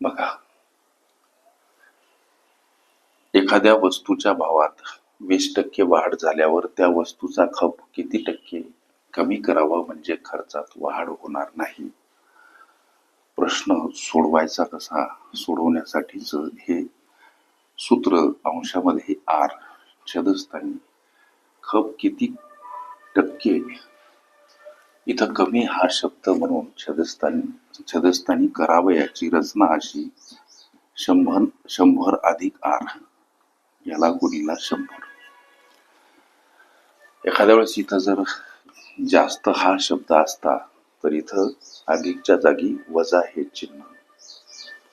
बघा. एखाद्या वस्तूच्या भावात वीस टक्के वाढ झाल्यावर त्या वस्तूचा खप किती टक्के कमी करावा म्हणजे खर्चात वाढ होणार नाही? प्रश्न सोडवायचा कसा? सोडवण्यासाठीच हे सूत्र अंशामध्ये आर छदस्थानी. खप किती टक्के इथं कमी हा शब्द म्हणून छदस्थानी छदस्थानी करावयाची रचना अशी शंभर शंभर अधिक आर. याला गुणीला शंभर. एखाद्या वेळेस इथं जर जास्त हा शब्द असता तर इथं अधिकच्या जागी वजा हे चिन्ह.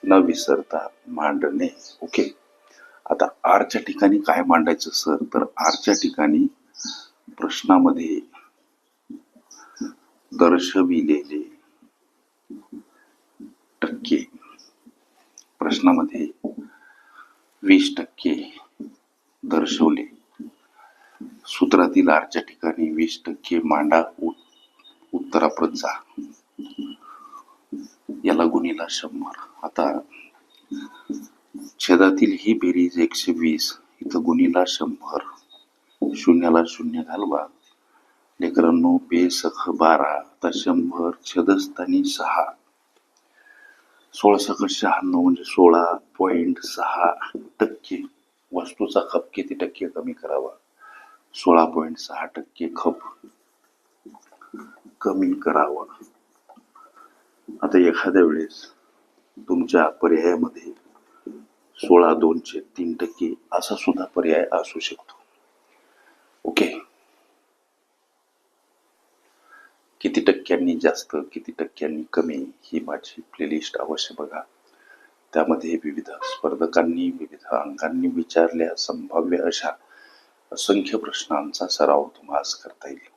न विसरता मांडणे ओके. आता आरच्या ठिकाणी काय मांडायचं सर? तर आरच्या ठिकाणी प्रश्नामध्ये दर्शविलेले टक्के. प्रश्नामध्ये वीस टक्के दर्शवले. सूत्रातील आरच्या ठिकाणी वीस टक्के मांडा उ- उत्तराप्रत जा. याला गुणीला शंभर. आता छेदातील ही बेरीज एकशे वीस. इथं गुणीला शंभर. शून्याला शून्य घालवा. लेकरांनो बेसख बारा आता शंभर छदस्थानी सहा. सोळा सकट शहाण्णव म्हणजे सोळा पॉईंट सहा टक्के. वस्तूचा खप किती टक्के कमी करावा? सोळा पॉईंट सहा टक्के खप कमी करावा. आता एखाद्या वेळेस तुमच्या पर्यायामध्ये सोळा दोनशे तीन टक्के असा सुद्धा पर्याय असू शकतो. ओके? किती टक्क्यांनी जास्त किती टक्क्यांनी कमी ही माझी प्लेलिस्ट अवश्य बघा. त्यामध्ये विविध स्पर्धकांनी विविध अंगांनी विचारल्या संभाव्य अशा असंख्य प्रश्नांचा सराव तुम्हाला करता येईल.